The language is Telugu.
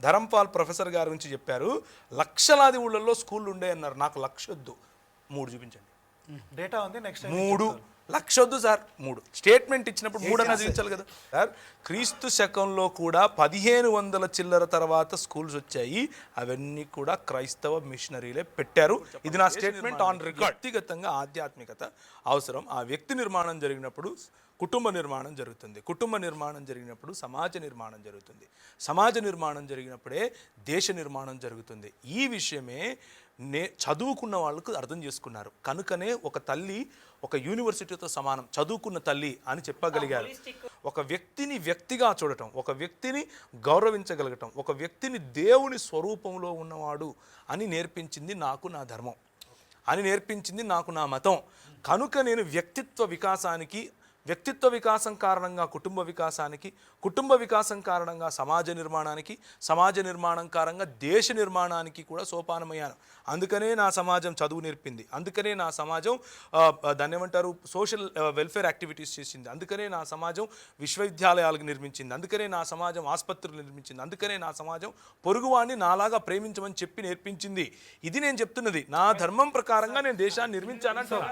ధరంపాల్ ప్రొఫెసర్ గారి గురించి చెప్పారు లక్షలాది ఊళ్ళల్లో స్కూళ్ళు ఉండే అన్నారు. నాకు లక్షొద్దు. మూడు చూపించండి. డేటా ఉంది నెక్స్ట్ మూడు లక్షొద్దు సార్. మూడు. స్టేట్మెంట్ ఇచ్చినప్పుడు మూడు అన్నది చూపించాలి కదా. సార్ క్రీస్తు శకంలో కూడా పదిహేను వందల చిల్లర తర్వాత స్కూల్స్ వచ్చాయి. అవన్నీ కూడా క్రైస్తవ మిషనరీలే పెట్టారు. ఇది నా స్టేట్మెంట్ ఆన్ రికార్డ్. వ్యక్తిగతంగా ఆధ్యాత్మికత అవసరం. ఆ వ్యక్తి నిర్మాణం జరిగినప్పుడు కుటుంబ నిర్మాణం జరుగుతుంది. కుటుంబ నిర్మాణం జరిగినప్పుడు సమాజ నిర్మాణం జరుగుతుంది. సమాజ నిర్మాణం జరిగినప్పుడే దేశ నిర్మాణం జరుగుతుంది. ఈ విషయమే నే చదువుకున్న వాళ్ళకు అర్థం చేసుకున్నారు. కనుకనే ఒక తల్లి ఒక యూనివర్సిటీతో సమానం. చదువుకున్న తల్లి అని చెప్పగలిగారు. ఒక వ్యక్తిని వ్యక్తిగా చూడటం ఒక వ్యక్తిని గౌరవించగలగటం ఒక వ్యక్తిని దేవుని స్వరూపంలో ఉన్నవాడు అని నేర్పించింది నాకు నా ధర్మం. అని నేర్పించింది నాకు నా మతం. కనుక నేను వ్యక్తిత్వ వికాసానికి వ్యక్తిత్వ వికాసం కారణంగా కుటుంబ వికాసానికి కుటుంబ వికాసం కారణంగా సమాజ నిర్మాణానికి సమాజ నిర్మాణం కారణంగా దేశ నిర్మాణానికి కూడా సోపానమయ్యాను. అందుకనే నా సమాజం చదువు నేర్పింది. అందుకనే నా సమాజం ఆ, దాన్ని ఏమంటారు? సోషల్ వెల్ఫేర్ యాక్టివిటీస్ చేసింది. అందుకనే నా సమాజం విశ్వవిద్యాలయాలకు నిర్మించింది. అందుకనే నా సమాజం ఆసుపత్రులు నిర్మించింది. అందుకనే నా సమాజం పొరుగువాడిని నాలాగా ప్రేమించమని చెప్పి నేర్పించింది. ఇది నేను చెప్తున్నది. నా ధర్మం ప్రకారంగా నేను దేశాన్ని నిర్మించానంటున్నా.